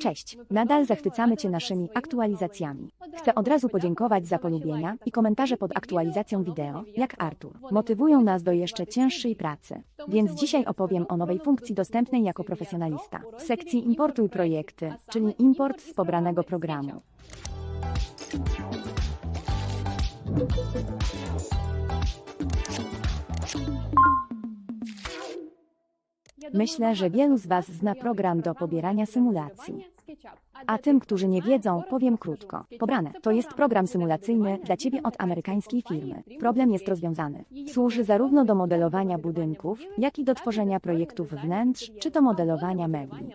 Cześć, nadal zachwycamy Cię naszymi aktualizacjami. Chcę od razu podziękować za polubienia i komentarze pod aktualizacją wideo, jak Artur. Motywują nas do jeszcze cięższej pracy. Więc dzisiaj opowiem o nowej funkcji dostępnej jako profesjonalista. W sekcji Importuj projekty, czyli import z pobranego programu. Myślę, że wielu z Was zna program do pobierania symulacji. A tym, którzy nie wiedzą, powiem krótko. Pobrane to jest program symulacyjny dla Ciebie od amerykańskiej firmy. Problem jest rozwiązany. Służy zarówno do modelowania budynków, jak i do tworzenia projektów wnętrz, czy to modelowania mebli.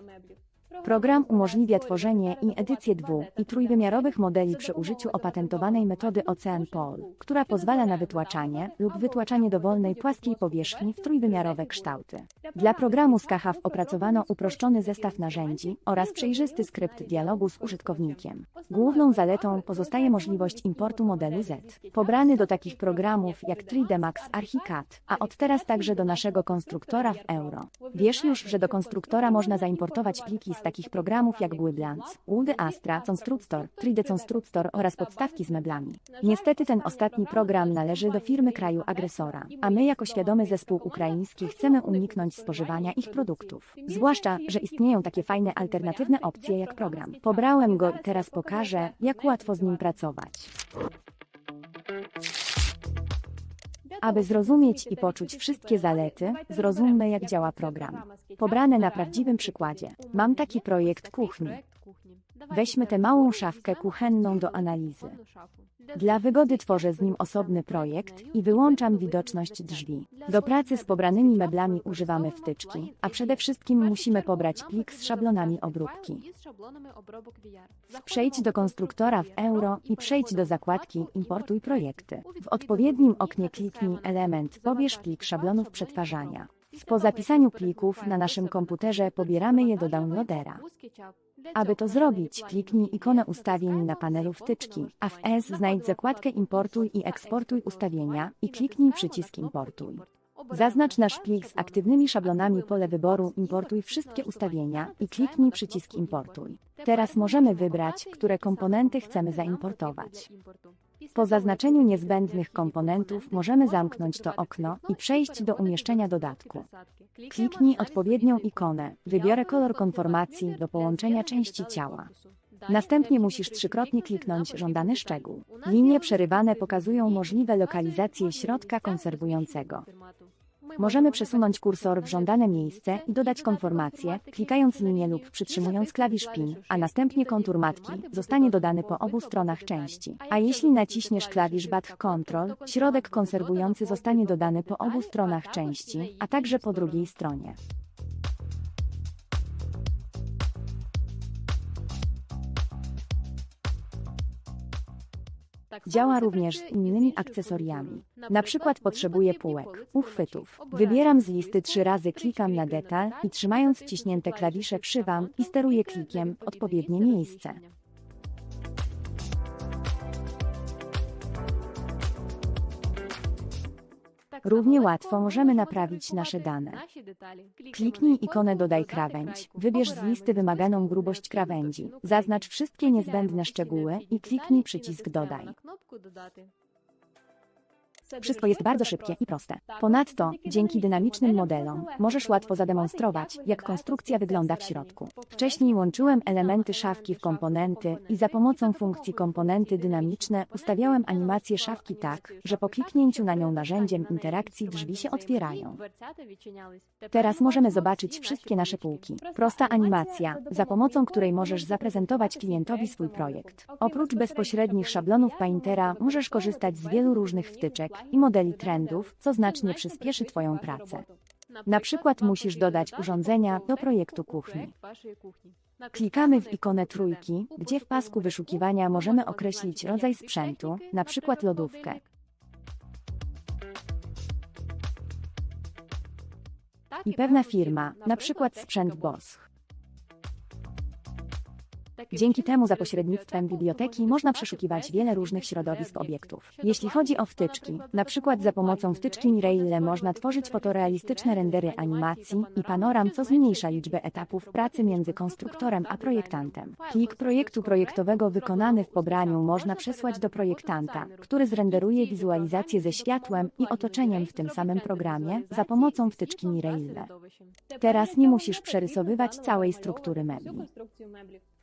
Program umożliwia tworzenie i edycję dwu- i trójwymiarowych modeli przy użyciu opatentowanej metody Ocean Pol, która pozwala na wytłaczanie lub wytłaczanie dowolnej płaskiej powierzchni w trójwymiarowe kształty. Dla programu SCAHAF opracowano uproszczony zestaw narzędzi oraz przejrzysty skrypt dialogu z użytkownikiem. Główną zaletą pozostaje możliwość importu modelu Z, pobrany do takich programów jak 3D Max Archicad, a od teraz także do naszego konstruktora w Euro. Wiesz już, że do konstruktora można zaimportować pliki z takich programów jak Błyblance, Woody Astra, Constructor, 3D Constructor oraz podstawki z meblami. Niestety ten ostatni program należy do firmy kraju agresora, a my jako świadomy zespół ukraiński chcemy uniknąć spożywania ich produktów. Zwłaszcza, że istnieją takie fajne alternatywne opcje jak program. Pobrałem go i teraz pokażę, jak łatwo z nim pracować. Aby zrozumieć i poczuć wszystkie zalety, zrozummy jak działa program. Pobrane na prawdziwym przykładzie. Mam taki projekt kuchni. Weźmy tę małą szafkę kuchenną do analizy. Dla wygody tworzę z nim osobny projekt i wyłączam widoczność drzwi. Do pracy z pobranymi meblami używamy wtyczki, a przede wszystkim musimy pobrać plik z szablonami obróbki. Przejdź do konstruktora w Euro i przejdź do zakładki Importuj projekty. W odpowiednim oknie kliknij element Pobierz plik szablonów przetwarzania. Po zapisaniu plików na naszym komputerze pobieramy je do downloadera. Aby to zrobić, kliknij ikonę ustawień na panelu wtyczki, a w S znajdź zakładkę Importuj i eksportuj ustawienia i kliknij przycisk Importuj. Zaznacz nasz plik z aktywnymi szablonami pole wyboru Importuj wszystkie ustawienia i kliknij przycisk Importuj. Teraz możemy wybrać, które komponenty chcemy zaimportować. Po zaznaczeniu niezbędnych komponentów możemy zamknąć to okno i przejść do umieszczenia dodatku. Kliknij odpowiednią ikonę, wybiorę kolor konformacji do połączenia części ciała. Następnie musisz trzykrotnie kliknąć żądany szczegół. Linie przerywane pokazują możliwe lokalizacje środka konserwującego. Możemy przesunąć kursor w żądane miejsce i dodać konformację, klikając linię lub przytrzymując klawisz PIN, a następnie kontur matki zostanie dodany po obu stronach części. A jeśli naciśniesz klawisz Back Control, środek konserwujący zostanie dodany po obu stronach części, a także po drugiej stronie. Działa również z innymi akcesoriami. Na przykład potrzebuję półek, uchwytów. Wybieram z listy trzy razy, klikam na detal i trzymając wciśnięte klawisze wszywam i steruję klikiem w odpowiednie miejsce. Równie łatwo możemy naprawić nasze dane. Kliknij ikonę Dodaj krawędź, wybierz z listy wymaganą grubość krawędzi, zaznacz wszystkie niezbędne szczegóły i kliknij przycisk Dodaj. Wszystko jest bardzo szybkie i proste. Ponadto, dzięki dynamicznym modelom, możesz łatwo zademonstrować, jak konstrukcja wygląda w środku. Wcześniej łączyłem elementy szafki w komponenty i za pomocą funkcji komponenty dynamiczne ustawiałem animację szafki tak, że po kliknięciu na nią narzędziem interakcji drzwi się otwierają. Teraz możemy zobaczyć wszystkie nasze półki. Prosta animacja, za pomocą której możesz zaprezentować klientowi swój projekt. Oprócz bezpośrednich szablonów Paintera możesz korzystać z wielu różnych wtyczek i modeli trendów, co znacznie przyspieszy Twoją pracę. Na przykład musisz dodać urządzenia do projektu kuchni. Klikamy w ikonę trójki, gdzie w pasku wyszukiwania możemy określić rodzaj sprzętu, na przykład lodówkę. I pewna firma, na przykład sprzęt Bosch. Dzięki temu za pośrednictwem biblioteki można przeszukiwać wiele różnych środowisk obiektów. Jeśli chodzi o wtyczki, na przykład za pomocą wtyczki Mireille można tworzyć fotorealistyczne rendery animacji i panoram, co zmniejsza liczbę etapów pracy między konstruktorem a projektantem. Plik projektu projektowego wykonany w pobraniu można przesłać do projektanta, który zrenderuje wizualizację ze światłem i otoczeniem w tym samym programie za pomocą wtyczki Mireille. Teraz nie musisz przerysowywać całej struktury mebli.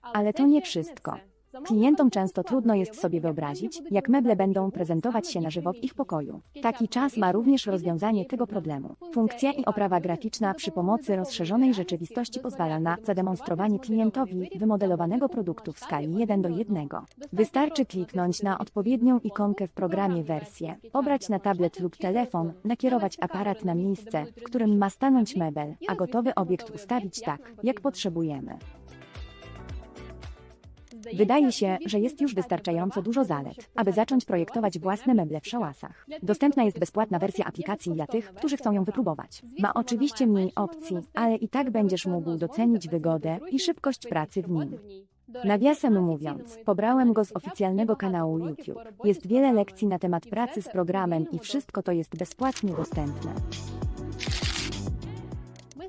Ale to nie wszystko. Klientom często trudno jest sobie wyobrazić, jak meble będą prezentować się na żywo w ich pokoju. Taki czas ma również rozwiązanie tego problemu. Funkcja i oprawa graficzna przy pomocy rozszerzonej rzeczywistości pozwala na zademonstrowanie klientowi wymodelowanego produktu w skali 1 do 1. Wystarczy kliknąć na odpowiednią ikonkę w programie wersję, pobrać na tablet lub telefon, nakierować aparat na miejsce, w którym ma stanąć mebel, a gotowy obiekt ustawić tak, jak potrzebujemy. Wydaje się, że jest już wystarczająco dużo zalet, aby zacząć projektować własne meble w szałasach. Dostępna jest bezpłatna wersja aplikacji dla tych, którzy chcą ją wypróbować. Ma oczywiście mniej opcji, ale i tak będziesz mógł docenić wygodę i szybkość pracy w nim. Nawiasem mówiąc, pobrałem go z oficjalnego kanału YouTube. Jest wiele lekcji na temat pracy z programem i wszystko to jest bezpłatnie dostępne.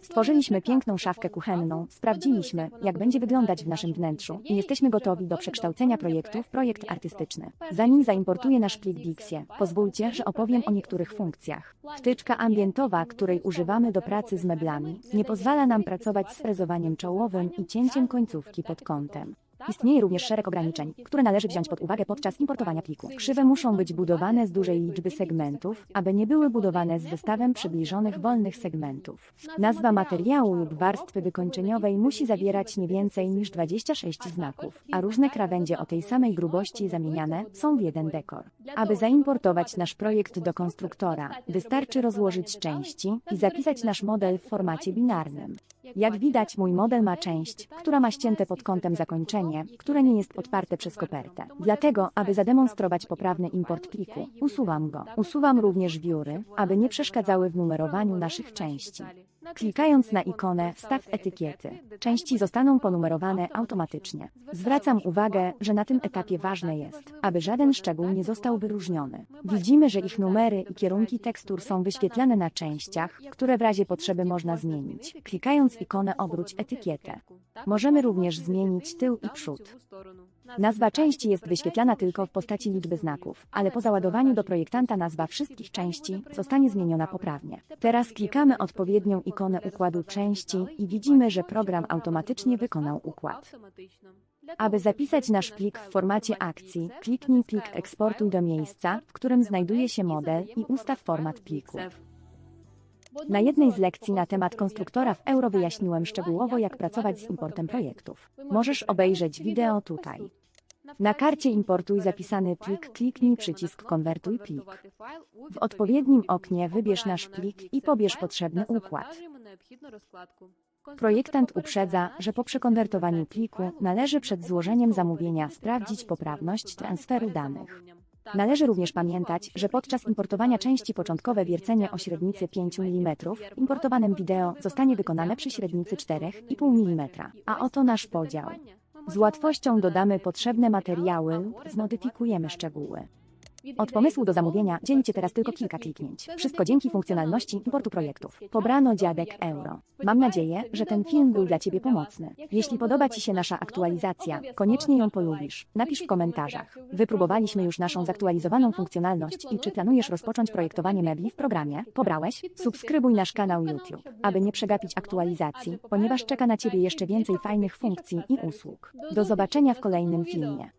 Stworzyliśmy piękną szafkę kuchenną, sprawdziliśmy, jak będzie wyglądać w naszym wnętrzu i jesteśmy gotowi do przekształcenia projektu w projekt artystyczny. Zanim zaimportuję nasz plik Dixie, pozwólcie, że opowiem o niektórych funkcjach. Wtyczka ambientowa, której używamy do pracy z meblami, nie pozwala nam pracować z frezowaniem czołowym i cięciem końcówki pod kątem. Istnieje również szereg ograniczeń, które należy wziąć pod uwagę podczas importowania pliku. Krzywe muszą być budowane z dużej liczby segmentów, aby nie były budowane z zestawem przybliżonych wolnych segmentów. Nazwa materiału lub warstwy wykończeniowej musi zawierać nie więcej niż 26 znaków, a różne krawędzie o tej samej grubości zamieniane są w jeden dekor. Aby zaimportować nasz projekt do konstruktora, wystarczy rozłożyć części i zapisać nasz model w formacie binarnym. Jak widać, mój model ma część, która ma ścięte pod kątem zakończenie, które nie jest podparte przez kopertę. Dlatego, aby zademonstrować poprawny import pliku, usuwam go. Usuwam również wióry, aby nie przeszkadzały w numerowaniu naszych części. Klikając na ikonę Wstaw etykiety, części zostaną ponumerowane automatycznie. Zwracam uwagę, że na tym etapie ważne jest, aby żaden szczegół nie został wyróżniony. Widzimy, że ich numery i kierunki tekstur są wyświetlane na częściach, które w razie potrzeby można zmienić. Klikając ikonę Obróć etykietę. Możemy również zmienić tył i przód. Nazwa części jest wyświetlana tylko w postaci liczby znaków, ale po załadowaniu do projektanta nazwa wszystkich części zostanie zmieniona poprawnie. Teraz klikamy odpowiednią ikonę układu części i widzimy, że program automatycznie wykonał układ. Aby zapisać nasz plik w formacie akcji, kliknij plik eksportuj do miejsca, w którym znajduje się model i ustaw format pliku. Na jednej z lekcji na temat konstruktora w Euro wyjaśniłem szczegółowo, jak pracować z importem projektów. Możesz obejrzeć wideo tutaj. Na karcie importuj zapisany plik, kliknij przycisk konwertuj plik. W odpowiednim oknie wybierz nasz plik i pobierz potrzebny układ. Projektant uprzedza, że po przekonwertowaniu pliku należy przed złożeniem zamówienia sprawdzić poprawność transferu danych. Należy również pamiętać, że podczas importowania części początkowe wiercenie o średnicy 5 mm w importowanym wideo zostanie wykonane przy średnicy 4,5 mm. A oto nasz podział. Z łatwością dodamy potrzebne materiały zmodyfikujemy szczegóły. Od pomysłu do zamówienia dzieli Cię teraz tylko kilka kliknięć. Wszystko dzięki funkcjonalności importu projektów. Pobrano dziadek euro. Mam nadzieję, że ten film był dla Ciebie pomocny. Jeśli podoba Ci się nasza aktualizacja, koniecznie ją polubisz. Napisz w komentarzach. Wypróbowaliśmy już naszą zaktualizowaną funkcjonalność i czy planujesz rozpocząć projektowanie mebli w programie? Pobrałeś? Subskrybuj nasz kanał YouTube, aby nie przegapić aktualizacji, ponieważ czeka na Ciebie jeszcze więcej fajnych funkcji i usług. Do zobaczenia w kolejnym filmie.